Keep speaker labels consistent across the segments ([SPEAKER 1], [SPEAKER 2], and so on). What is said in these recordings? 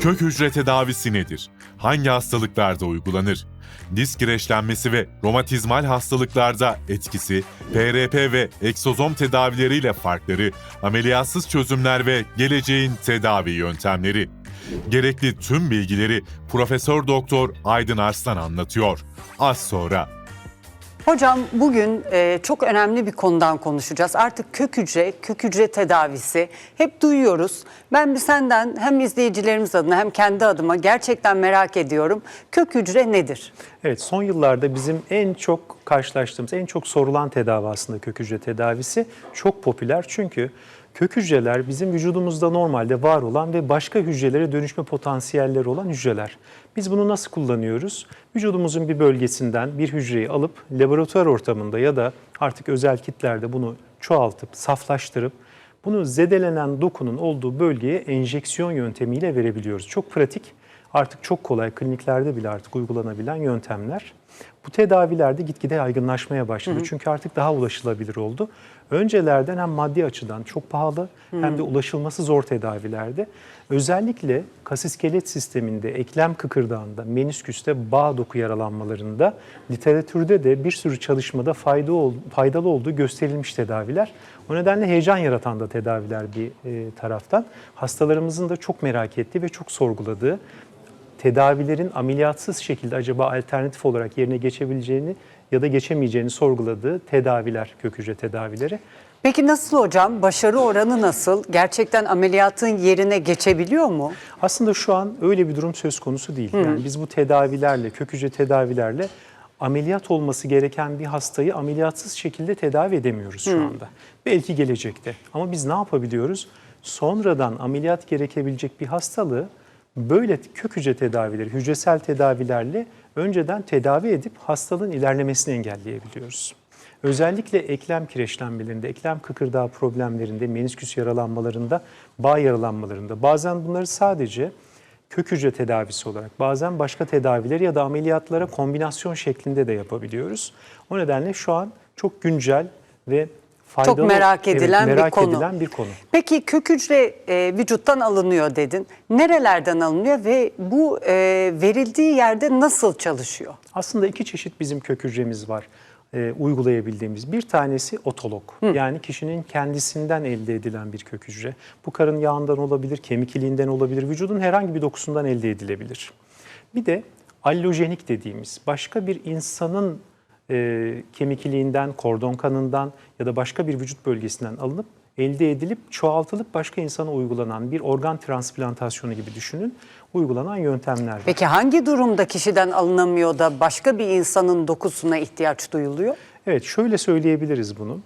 [SPEAKER 1] Kök hücre tedavisi nedir? Hangi hastalıklarda uygulanır? Disk kireçlenmesi ve romatizmal hastalıklarda etkisi, PRP ve eksozom tedavileriyle farkları, ameliyatsız çözümler ve geleceğin tedavi yöntemleri. Gerekli tüm bilgileri Profesör Doktor Aydın Arslan anlatıyor. Az sonra.
[SPEAKER 2] Hocam bugün e, çok önemli bir konudan konuşacağız. Artık kök hücre, kök hücre tedavisi hep duyuyoruz. Ben bir senden hem izleyicilerimiz adına hem kendi adıma gerçekten merak ediyorum. Kök hücre nedir?
[SPEAKER 3] Evet son yıllarda bizim en çok karşılaştığımız, en çok sorulan tedavi aslında kök hücre tedavisi. Çok popüler çünkü kök hücreler bizim vücudumuzda normalde var olan ve başka hücrelere dönüşme potansiyelleri olan hücreler. Biz bunu nasıl kullanıyoruz? Vücudumuzun bir bölgesinden bir hücreyi alıp laboratuvar ortamında ya da artık özel kitlerde bunu çoğaltıp, saflaştırıp bunu zedelenen dokunun olduğu bölgeye enjeksiyon yöntemiyle verebiliyoruz. Çok pratik, artık çok kolay kliniklerde bile artık uygulanabilen yöntemler. Bu tedavilerde gitgide yaygınlaşmaya başladı. Çünkü artık daha ulaşılabilir oldu. Öncelerden hem maddi açıdan çok pahalı hem de ulaşılması zor tedavilerde. Özellikle kas iskelet sisteminde, eklem kıkırdağında, menisküste bağ doku yaralanmalarında literatürde de bir sürü çalışmada fayda ol- faydalı olduğu gösterilmiş tedaviler. O nedenle heyecan yaratan da tedaviler bir e, taraftan. Hastalarımızın da çok merak ettiği ve çok sorguladığı tedavilerin ameliyatsız şekilde acaba alternatif olarak yerine geçebileceğini ya da geçemeyeceğini sorguladığı tedaviler, kök hücre tedavileri.
[SPEAKER 2] Peki nasıl hocam? Başarı oranı nasıl? Gerçekten ameliyatın yerine geçebiliyor mu?
[SPEAKER 3] Aslında şu an öyle bir durum söz konusu değil. Yani biz bu tedavilerle, kök hücre tedavilerle ameliyat olması gereken bir hastayı ameliyatsız şekilde tedavi edemiyoruz şu anda. Belki gelecekte. Ama biz ne yapabiliyoruz? Sonradan ameliyat gerekebilecek bir hastalığı böyle kök hücre tedavileri, hücresel tedavilerle önceden tedavi edip hastalığın ilerlemesini engelleyebiliyoruz. Özellikle eklem kireçlenmelerinde, eklem kıkırdağı problemlerinde, menisküs yaralanmalarında, bağ yaralanmalarında bazen bunları sadece kök hücre tedavisi olarak bazen başka tedavileri ya da ameliyatlara kombinasyon şeklinde de yapabiliyoruz. O nedenle şu an çok güncel ve faydalı,
[SPEAKER 2] Çok merak
[SPEAKER 3] evet,
[SPEAKER 2] edilen
[SPEAKER 3] merak
[SPEAKER 2] bir konu.
[SPEAKER 3] edilen bir konu.
[SPEAKER 2] Peki kök hücre e, vücuttan alınıyor dedin. Nerelerden alınıyor ve bu e, verildiği yerde nasıl çalışıyor?
[SPEAKER 3] Aslında iki çeşit bizim kök hücremiz var e, uygulayabildiğimiz. Bir tanesi otolog. Yani kişinin kendisinden elde edilen bir kök hücre. Bu karın yağından olabilir, kemik iliğinden olabilir, vücudun herhangi bir dokusundan elde edilebilir. Bir de allojenik dediğimiz başka bir insanın e, kemik iliğinden, kordon kanından ya da başka bir vücut bölgesinden alınıp elde edilip çoğaltılıp başka insana uygulanan bir organ transplantasyonu gibi düşünün. Uygulanan yöntemler var.
[SPEAKER 2] Peki hangi durumda kişiden alınamıyor da başka bir insanın dokusuna ihtiyaç duyuluyor?
[SPEAKER 3] Evet şöyle söyleyebiliriz bunu.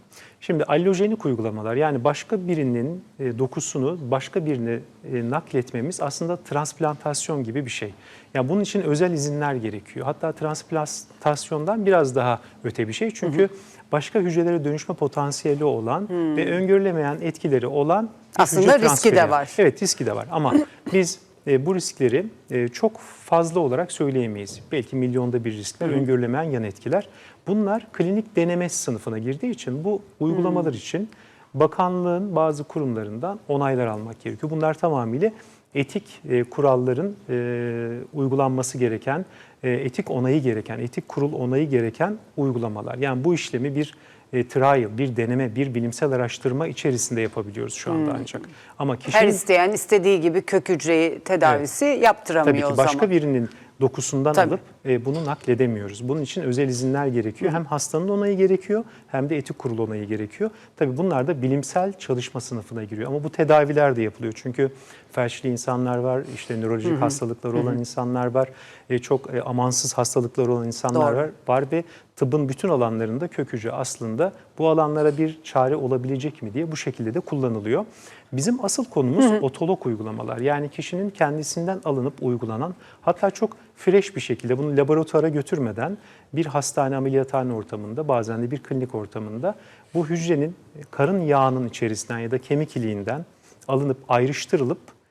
[SPEAKER 3] Şimdi allojenik uygulamalar yani başka birinin e, dokusunu başka birine e, nakletmemiz aslında transplantasyon gibi bir şey. Yani bunun için özel izinler gerekiyor. Hatta transplantasyondan biraz daha öte bir şey. Çünkü başka hücrelere dönüşme potansiyeli olan ve öngörülemeyen etkileri olan
[SPEAKER 2] Aslında riski de var.
[SPEAKER 3] Evet riski de var ama biz e, bu riskleri e, çok fazla olarak söyleyemeyiz. Belki milyonda bir riskler, öngörülemeyen yan etkiler. Bunlar klinik deneme sınıfına girdiği için bu uygulamalar için bakanlığın bazı kurumlarından onaylar almak gerekiyor. Bunlar tamamıyla etik e, kuralların e, uygulanması gereken, e, etik onayı gereken, etik kurul onayı gereken uygulamalar. Yani bu işlemi bir e, trial, bir deneme, bir bilimsel araştırma içerisinde yapabiliyoruz şu anda ancak. Ama kişinin
[SPEAKER 2] Her isteyen istediği gibi kök hücreyi tedavisi yaptıramıyor
[SPEAKER 3] Tabii ki başka
[SPEAKER 2] zaman.
[SPEAKER 3] birinin dokusundan
[SPEAKER 2] Tabii.
[SPEAKER 3] alıp e, bunu nakledemiyoruz. Bunun için özel izinler gerekiyor. Hem hastanın onayı gerekiyor hem de etik kurul onayı gerekiyor. Tabii bunlar da bilimsel çalışma sınıfına giriyor. Ama bu tedaviler de yapılıyor. Çünkü felçli insanlar var, işte nörolojik hastalıkları olan insanlar var, çok e, amansız hastalıkları olan insanlar
[SPEAKER 2] Doğru.
[SPEAKER 3] var, var ve tıbbın bütün alanlarında kök hücre aslında bu alanlara bir çare olabilecek mi diye bu şekilde de kullanılıyor. Bizim asıl konumuz otolog uygulamalar. Yani kişinin kendisinden alınıp uygulanan hatta çok fresh bir şekilde bunu laboratuvara götürmeden bir hastane ameliyathane ortamında bazen de bir klinik ortamında bu hücrenin karın yağının içerisinden ya da kemik iliğinden alınıp ayrıştırılıp e,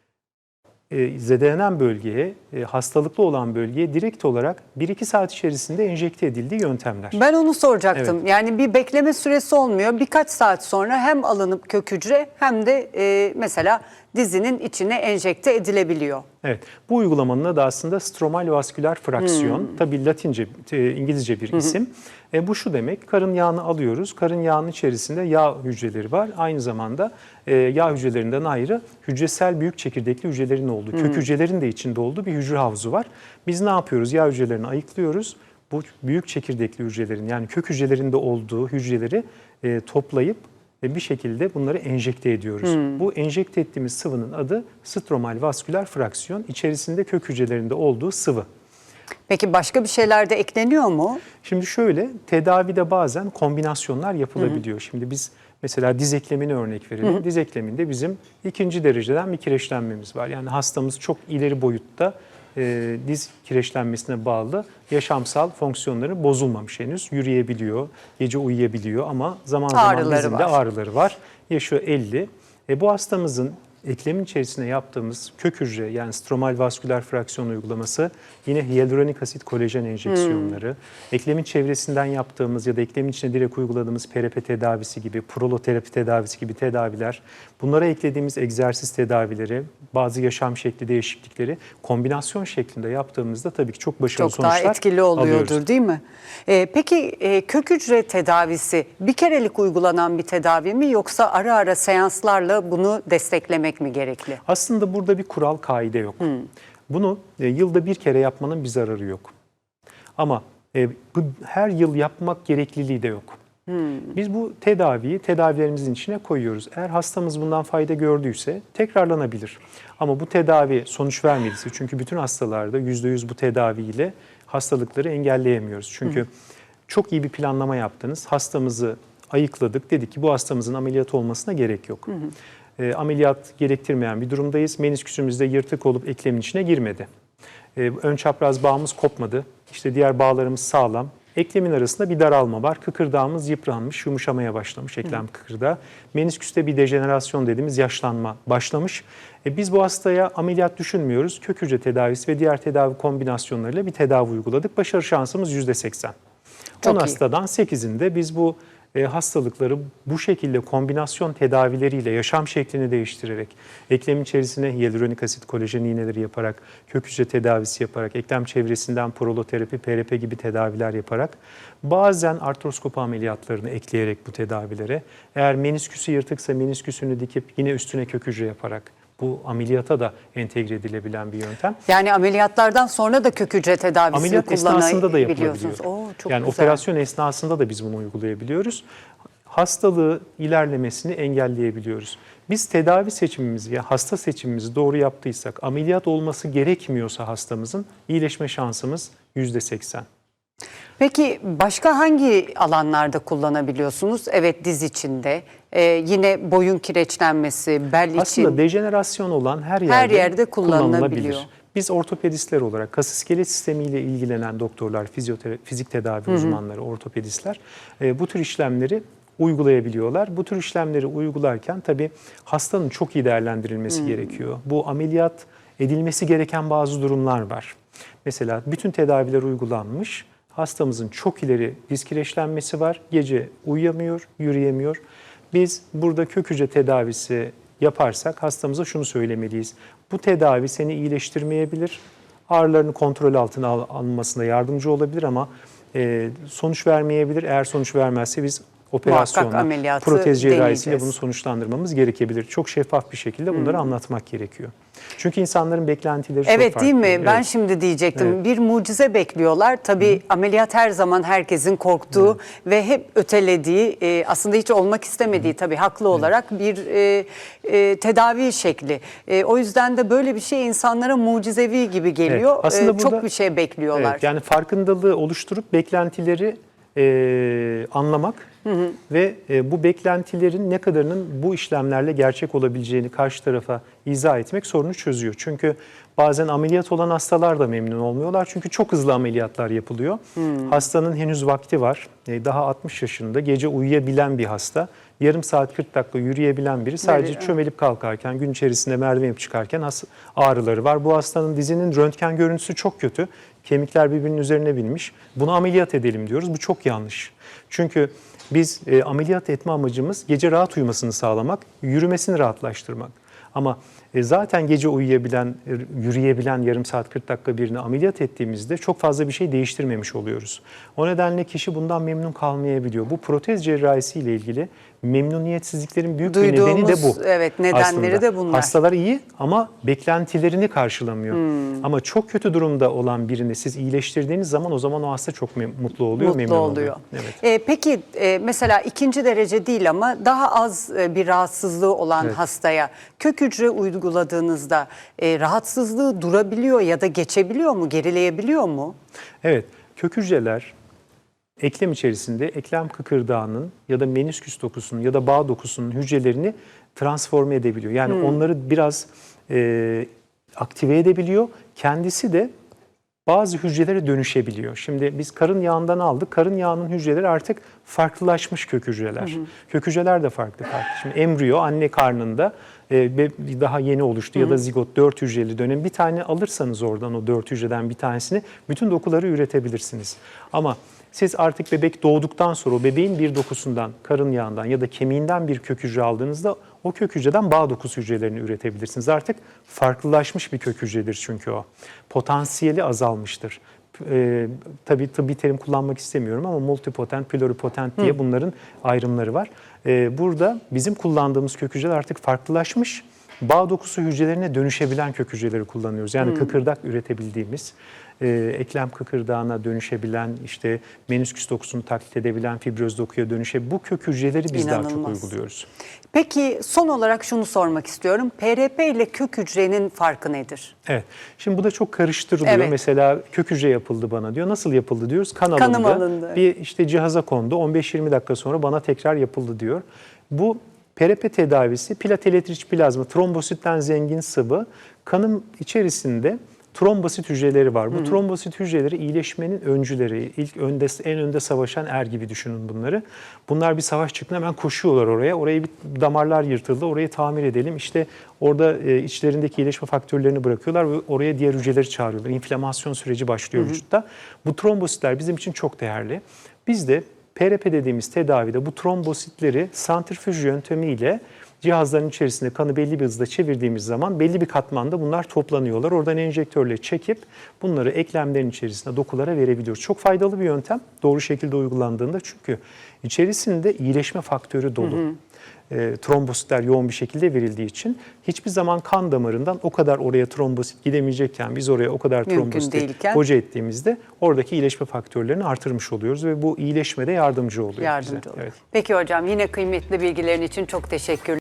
[SPEAKER 3] zedelenen bölgeye, e, hastalıklı olan bölgeye direkt olarak 1-2 saat içerisinde enjekte edildiği yöntemler.
[SPEAKER 2] Ben onu soracaktım. Yani bir bekleme süresi olmuyor. Birkaç saat sonra hem alınıp kök hücre hem de e, mesela dizinin içine enjekte edilebiliyor.
[SPEAKER 3] Evet, bu uygulamanın adı aslında stromal vasküler fraksiyon. Tabii Latince, e, İngilizce bir isim. E, bu şu demek, karın yağını alıyoruz. Karın yağının içerisinde yağ hücreleri var. Aynı zamanda e, yağ hücrelerinden ayrı hücresel büyük çekirdekli hücrelerin olduğu, kök hücrelerin de içinde olduğu bir hücre havuzu var. Biz ne yapıyoruz? Yağ hücrelerini ayıklıyoruz. Bu büyük çekirdekli hücrelerin yani kök hücrelerinde olduğu hücreleri e, toplayıp ve bir şekilde bunları enjekte ediyoruz. Bu enjekte ettiğimiz sıvının adı stromal vasküler fraksiyon. İçerisinde kök hücrelerinde olduğu sıvı.
[SPEAKER 2] Peki başka bir şeyler de ekleniyor mu?
[SPEAKER 3] Şimdi şöyle tedavide bazen kombinasyonlar yapılabiliyor. Şimdi biz mesela diz eklemini örnek verelim. Diz ekleminde bizim ikinci dereceden bir kireçlenmemiz var. Yani hastamız çok ileri boyutta e, diz kireçlenmesine bağlı yaşamsal fonksiyonları bozulmamış henüz. Yürüyebiliyor, gece uyuyabiliyor ama zaman zaman
[SPEAKER 2] Ağrıları
[SPEAKER 3] dizinde
[SPEAKER 2] var.
[SPEAKER 3] ağrıları var. Yaşı 50. E, bu hastamızın eklemin içerisine yaptığımız kök hücre yani stromal vasküler fraksiyon uygulaması yine hyaluronik asit kolajen enjeksiyonları, eklemin çevresinden yaptığımız ya da eklemin içine direkt uyguladığımız PRP tedavisi gibi, proloterapi tedavisi gibi tedaviler, bunlara eklediğimiz egzersiz tedavileri, bazı yaşam şekli değişiklikleri kombinasyon şeklinde yaptığımızda tabii ki çok başarılı
[SPEAKER 2] Çok daha
[SPEAKER 3] sonuçlar
[SPEAKER 2] etkili oluyordur
[SPEAKER 3] alıyoruz.
[SPEAKER 2] değil mi? Ee, peki e, kök hücre tedavisi bir kerelik uygulanan bir tedavi mi yoksa ara ara seanslarla bunu desteklemek mi gerekli?
[SPEAKER 3] Aslında burada bir kural, kaide yok. Bunu e, yılda bir kere yapmanın bir zararı yok. Ama e, bu her yıl yapmak gerekliliği de yok. Biz bu tedaviyi tedavilerimizin içine koyuyoruz. Eğer hastamız bundan fayda gördüyse tekrarlanabilir. Ama bu tedavi sonuç vermediyse çünkü bütün hastalarda %100 bu tedaviyle hastalıkları engelleyemiyoruz. Çünkü çok iyi bir planlama yaptınız. Hastamızı ayıkladık. Dedik ki bu hastamızın ameliyat olmasına gerek yok. E, ameliyat gerektirmeyen bir durumdayız. Menisküsümüzde yırtık olup eklemin içine girmedi. E, ön çapraz bağımız kopmadı. İşte diğer bağlarımız sağlam. Eklemin arasında bir daralma var. Kıkırdağımız yıpranmış, yumuşamaya başlamış eklem kıkırdağı. Menisküste bir dejenerasyon dediğimiz yaşlanma başlamış. E, biz bu hastaya ameliyat düşünmüyoruz. Kök hücre tedavisi ve diğer tedavi kombinasyonlarıyla bir tedavi uyguladık. Başarı şansımız %80. 10
[SPEAKER 2] Çok iyi.
[SPEAKER 3] hastadan 8'inde biz bu e, hastalıkları bu şekilde kombinasyon tedavileriyle yaşam şeklini değiştirerek, eklemin içerisine hyaluronik asit kolajen iğneleri yaparak, kök hücre tedavisi yaparak, eklem çevresinden proloterapi, PRP gibi tedaviler yaparak, bazen artroskop ameliyatlarını ekleyerek bu tedavilere, eğer menisküsü yırtıksa menisküsünü dikip yine üstüne kök hücre yaparak, bu ameliyata da entegre edilebilen bir yöntem.
[SPEAKER 2] Yani ameliyatlardan sonra da kök hücre tedavisini
[SPEAKER 3] Ameliyat esnasında da yapılabiliyor.
[SPEAKER 2] Oo, çok
[SPEAKER 3] yani
[SPEAKER 2] güzel.
[SPEAKER 3] operasyon esnasında da biz bunu uygulayabiliyoruz. Hastalığı ilerlemesini engelleyebiliyoruz. Biz tedavi seçimimizi ya hasta seçimimizi doğru yaptıysak, ameliyat olması gerekmiyorsa hastamızın iyileşme şansımız %80.
[SPEAKER 2] Peki başka hangi alanlarda kullanabiliyorsunuz? Evet diz içinde, e, yine boyun kireçlenmesi, bel için.
[SPEAKER 3] Aslında dejenerasyon olan her yerde,
[SPEAKER 2] Her yerde kullanılabiliyor.
[SPEAKER 3] Biz ortopedistler olarak kas iskelet sistemiyle ilgilenen doktorlar, fizik tedavi uzmanları, ortopedistler e, bu tür işlemleri uygulayabiliyorlar. Bu tür işlemleri uygularken tabii hastanın çok iyi değerlendirilmesi gerekiyor. Bu ameliyat edilmesi gereken bazı durumlar var. Mesela bütün tedaviler uygulanmış. Hastamızın çok ileri diz kireçlenmesi var. Gece uyuyamıyor, yürüyemiyor. Biz burada kök hücre tedavisi yaparsak hastamıza şunu söylemeliyiz. Bu tedavi seni iyileştirmeyebilir. Ağrılarını kontrol altına al- alınmasına yardımcı olabilir ama e, sonuç vermeyebilir. Eğer sonuç vermezse biz operasyonla, protez cerrahisiyle bunu sonuçlandırmamız gerekebilir. Çok şeffaf bir şekilde bunları anlatmak gerekiyor. Çünkü insanların beklentileri çok
[SPEAKER 2] Evet
[SPEAKER 3] farklı.
[SPEAKER 2] değil mi? Ben
[SPEAKER 3] Evet.
[SPEAKER 2] şimdi diyecektim.
[SPEAKER 3] Evet.
[SPEAKER 2] Bir mucize bekliyorlar. Tabii ameliyat her zaman herkesin korktuğu ve hep ötelediği, e, aslında hiç olmak istemediği tabii haklı olarak bir e, e, tedavi şekli. E, o yüzden de böyle bir şey insanlara mucizevi gibi geliyor.
[SPEAKER 3] Evet, aslında
[SPEAKER 2] E, çok
[SPEAKER 3] burada-
[SPEAKER 2] bir şey bekliyorlar.
[SPEAKER 3] Evet, yani farkındalığı oluşturup beklentileri e, anlamak ve e, bu beklentilerin ne kadarının bu işlemlerle gerçek olabileceğini karşı tarafa izah etmek sorunu çözüyor. Çünkü bazen ameliyat olan hastalar da memnun olmuyorlar. Çünkü çok hızlı ameliyatlar yapılıyor. Hastanın henüz vakti var. E, daha 60 yaşında gece uyuyabilen bir hasta. Yarım saat 40 dakika yürüyebilen biri sadece
[SPEAKER 2] Böyle,
[SPEAKER 3] çömelip kalkarken, gün içerisinde merdiven çıkarken has- ağrıları var. Bu hastanın dizinin röntgen görüntüsü çok kötü. Kemikler birbirinin üzerine binmiş. Bunu ameliyat edelim diyoruz. Bu çok yanlış. Çünkü biz e, ameliyat etme amacımız gece rahat uyumasını sağlamak, yürümesini rahatlaştırmak. Ama E, zaten gece uyuyabilen, e, yürüyebilen yarım saat 40 dakika birini ameliyat ettiğimizde çok fazla bir şey değiştirmemiş oluyoruz. O nedenle kişi bundan memnun kalmayabiliyor. Bu protez cerrahisi ile ilgili memnuniyetsizliklerin büyük bir nedeni de
[SPEAKER 2] Duyduğumuz,
[SPEAKER 3] bu.
[SPEAKER 2] evet, nedenleri
[SPEAKER 3] aslında.
[SPEAKER 2] de bunlar.
[SPEAKER 3] Hastalar iyi ama beklentilerini karşılamıyor.
[SPEAKER 2] Hmm.
[SPEAKER 3] Ama çok kötü durumda olan birini siz iyileştirdiğiniz zaman o zaman o hasta çok mutlu oluyor,
[SPEAKER 2] Mutlu
[SPEAKER 3] memnun
[SPEAKER 2] oluyor.
[SPEAKER 3] oluyor. Evet.
[SPEAKER 2] E, peki e, mesela ikinci derece değil ama daha az e, bir rahatsızlığı olan
[SPEAKER 3] Evet.
[SPEAKER 2] hastaya kök hücre uyguladığınızda e, rahatsızlığı durabiliyor ya da geçebiliyor mu, gerileyebiliyor mu?
[SPEAKER 3] Evet, kök hücreler eklem içerisinde eklem kıkırdağının ya da menisküs dokusunun ya da bağ dokusunun hücrelerini transforme edebiliyor. Yani onları biraz e, aktive edebiliyor. Kendisi de bazı hücrelere dönüşebiliyor. Şimdi biz karın yağından aldık. Karın yağının hücreleri artık farklılaşmış kök hücreler. Kök hücreler de farklı farklı. Şimdi embriyo anne karnında e, daha yeni oluştu ya da zigot dört hücreli dönem. Bir tane alırsanız oradan o dört hücreden bir tanesini bütün dokuları üretebilirsiniz. Ama siz artık bebek doğduktan sonra o bebeğin bir dokusundan, karın yağından ya da kemiğinden bir kök hücre aldığınızda o kök hücreden bağ dokusu hücrelerini üretebilirsiniz. Artık farklılaşmış bir kök hücredir çünkü o. Potansiyeli azalmıştır. Ee, tabii tıbbi terim kullanmak istemiyorum ama multipotent, pluripotent diye bunların ayrımları var. Ee, burada bizim kullandığımız kök hücreler artık farklılaşmış. Bağ dokusu hücrelerine dönüşebilen kök hücreleri kullanıyoruz. Yani kıkırdak üretebildiğimiz, e, eklem kıkırdağına dönüşebilen, işte menisküs dokusunu taklit edebilen, fibroz dokuya dönüşe bu kök hücreleri biz daha çok
[SPEAKER 2] İnanılmaz.
[SPEAKER 3] uyguluyoruz.
[SPEAKER 2] Peki son olarak şunu sormak istiyorum. PRP ile kök hücrenin farkı nedir?
[SPEAKER 3] Evet. Şimdi bu da çok karıştırılıyor.
[SPEAKER 2] Evet.
[SPEAKER 3] Mesela kök hücre yapıldı bana diyor. Nasıl yapıldı diyoruz? Kan
[SPEAKER 2] Kanım
[SPEAKER 3] alındı.
[SPEAKER 2] alındı.
[SPEAKER 3] Bir işte cihaza kondu. 15-20 dakika sonra bana tekrar yapıldı diyor. Bu PRP tedavisi platelet plazma, trombositten zengin sıvı. Kanın içerisinde trombosit hücreleri var. Bu trombosit hücreleri iyileşmenin öncüleri. İlk önde en önde savaşan er gibi düşünün bunları. Bunlar bir savaş çıktığında hemen koşuyorlar oraya. Oraya bir damarlar yırtıldı. Orayı tamir edelim. İşte orada e, içlerindeki iyileşme faktörlerini bırakıyorlar ve oraya diğer hücreleri çağırıyorlar. İnflamasyon süreci başlıyor vücutta. Bu trombositler bizim için çok değerli. Biz de PRP dediğimiz tedavide bu trombositleri santrifüj yöntemiyle cihazların içerisinde kanı belli bir hızda çevirdiğimiz zaman belli bir katmanda bunlar toplanıyorlar. Oradan enjektörle çekip bunları eklemlerin içerisinde dokulara verebiliyoruz. Çok faydalı bir yöntem doğru şekilde uygulandığında çünkü içerisinde iyileşme faktörü dolu. E, trombositler yoğun bir şekilde verildiği için hiçbir zaman kan damarından o kadar oraya trombosit gidemeyecekken biz oraya o kadar trombositi hoca ettiğimizde oradaki iyileşme faktörlerini artırmış oluyoruz ve bu iyileşmede yardımcı oluyor
[SPEAKER 2] Yardımcı
[SPEAKER 3] bize.
[SPEAKER 2] olur.
[SPEAKER 3] Evet.
[SPEAKER 2] Peki hocam yine kıymetli bilgilerin için çok teşekkürler.